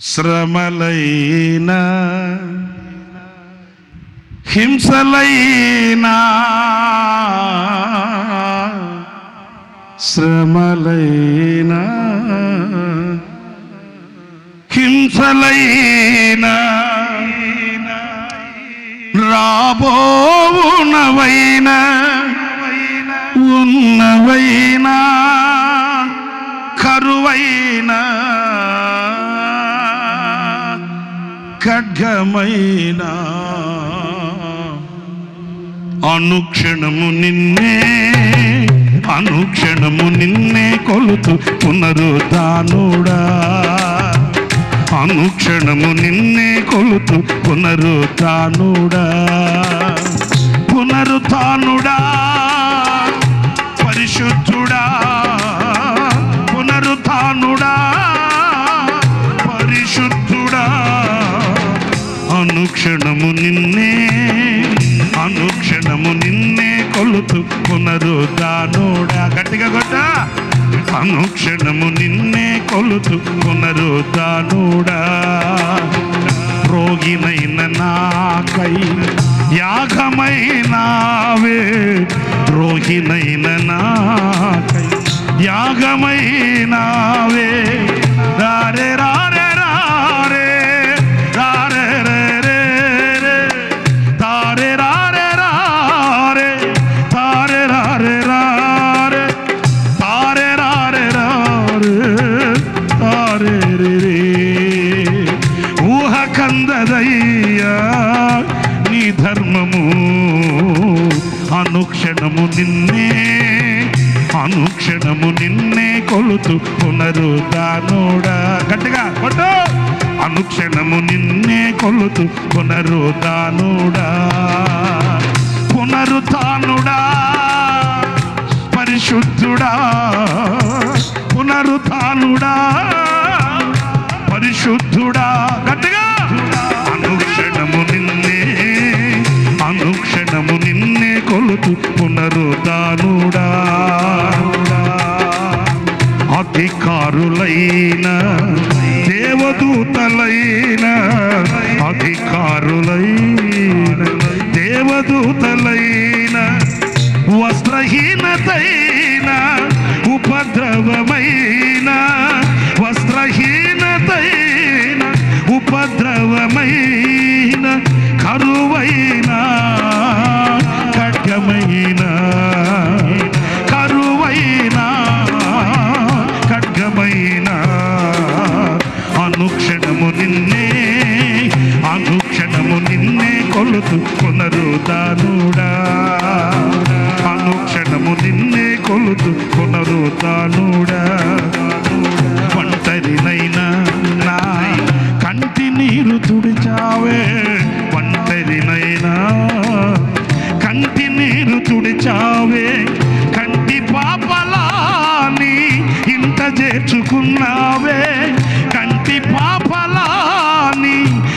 శ్రమలైనా హింసలైనా శ్రమలైనా హింసలైనా రాబోవునవైనా ఉన్నవైనా కరువైనా ఖడ్గమైనా అనుక్షణము నిన్నే అనుక్షణము నిన్నే కొలుతు పునరుద్ధానుడా. అనుక్షణము నిన్నే కొలుతు పునరుద్ధానుడా. పునరుద్ధానుడా పరిశుద్ధుడా. అనుక్షణము నిన్నే అనుక్షణము నిన్నే కొలుతు దానోడా. గట్టిగా కొట్ట. అనుక్షణము నిన్నే కొలుతు దానోడా. రోగినైన నాకై యాగమైనావే రోగినైన నాకై యాగమైనావే దారేరా అనుక్షణము నిన్నే కొలుతు పునరుదానుడా గట్టిగా కొట్టు. అనుక్షణము నిన్నే కొలుతు పునరుదానుడా పునరుతానుడా పరిశుద్ధుడా. పునరుతానుడా పరిశుద్ధుడా. గట్టిగా. అనుక్ష నిన్నే కొలుతు పునరుదానుడా అధికారులైన దేవదూతలైన అధికారులైన దేవదూతలైన వస్త్రహీనతైన ఉపద్రవమైన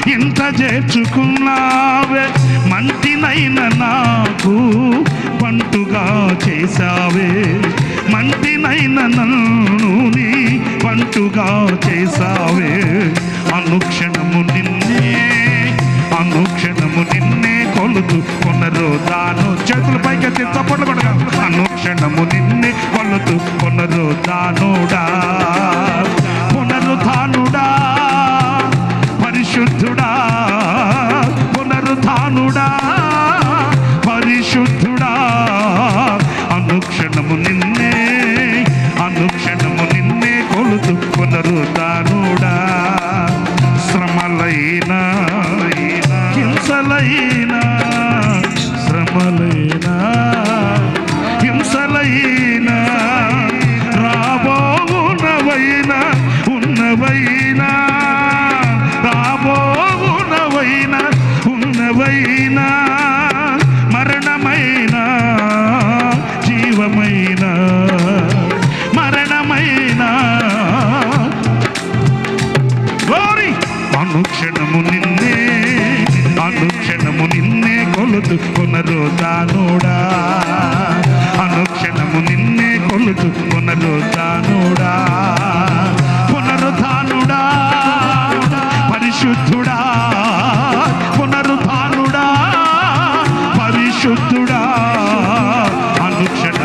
చింత ఇంత చేర్చుకున్నావే మంటినైన నాకు పంటుగా చేశావే. మంటినైన నన్ను నీ పంటుగా చేశావే. అనుక్షణము నిన్నే అనుక్షణము నిన్నే కొలుతు పునరుదాను చేతుల పైకి చప్పట్లు కొడగా అనుక్షణము నిన్నే కొలుతు పునరుదానుడా పునరుధానుడా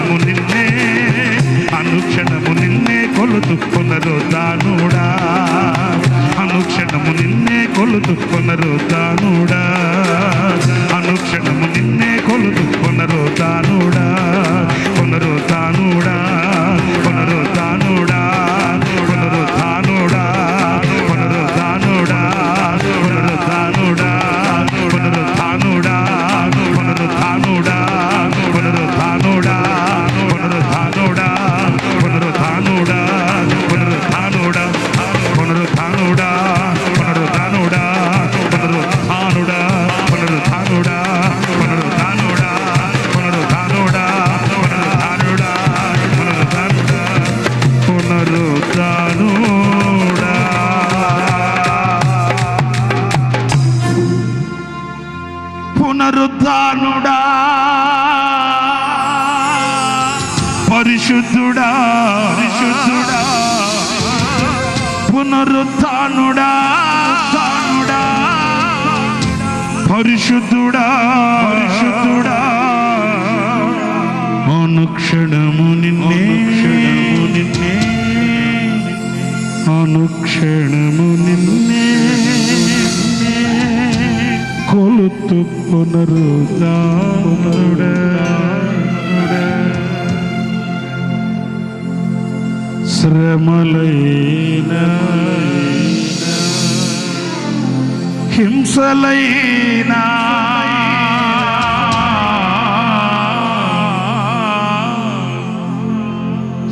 అనుక్షణము నిన్నే అనుక్షణము నిన్నే కొలుతుక్కునరు దానుడా. అనుక్షణము నిన్నే కొలుతుక్కునరు దానుడా. పరిశుద్ధుడా పరిశుద్ధుడా. పునరుద్ధానుడా తానుడా. పరిశుద్ధుడా పరిశుద్ధుడా. అనుక్షణము నిన్నే. క్షణము నిన్నే. అనుక్షణము నిన్నే. కొలుతు పునరుదానుడా హింసలైనా.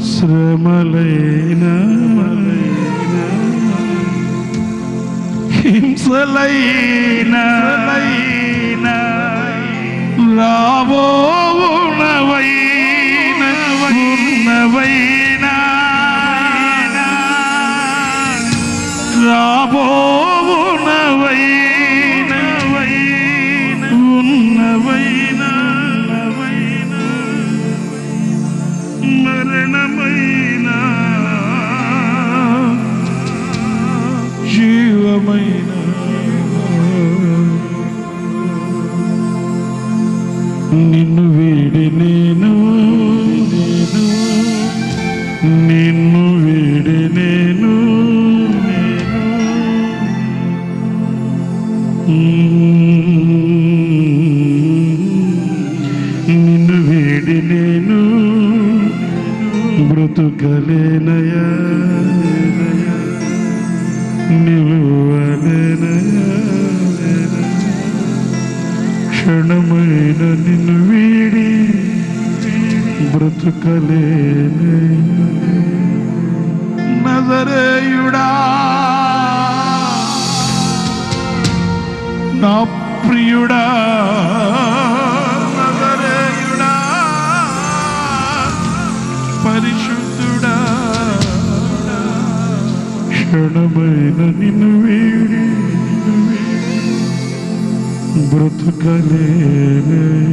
శ్రమలైన. హింసలైన. రాబోవునవైన ఉన్నవైనా. రాబోవునవైన నిన్ను వేడి నేను నిన్ను వేడి నేను నిన్ను వేడి నేను బ్రతుకలేనయా నిలువలేనయా క్షణమైన నిన్ను వీడి బ్రతుకలే నజరేయుడా. నా ప్రియుడా నజరేయుడా. పరిశుద్ధుడా. క్షణమైన నిన్ను kalemi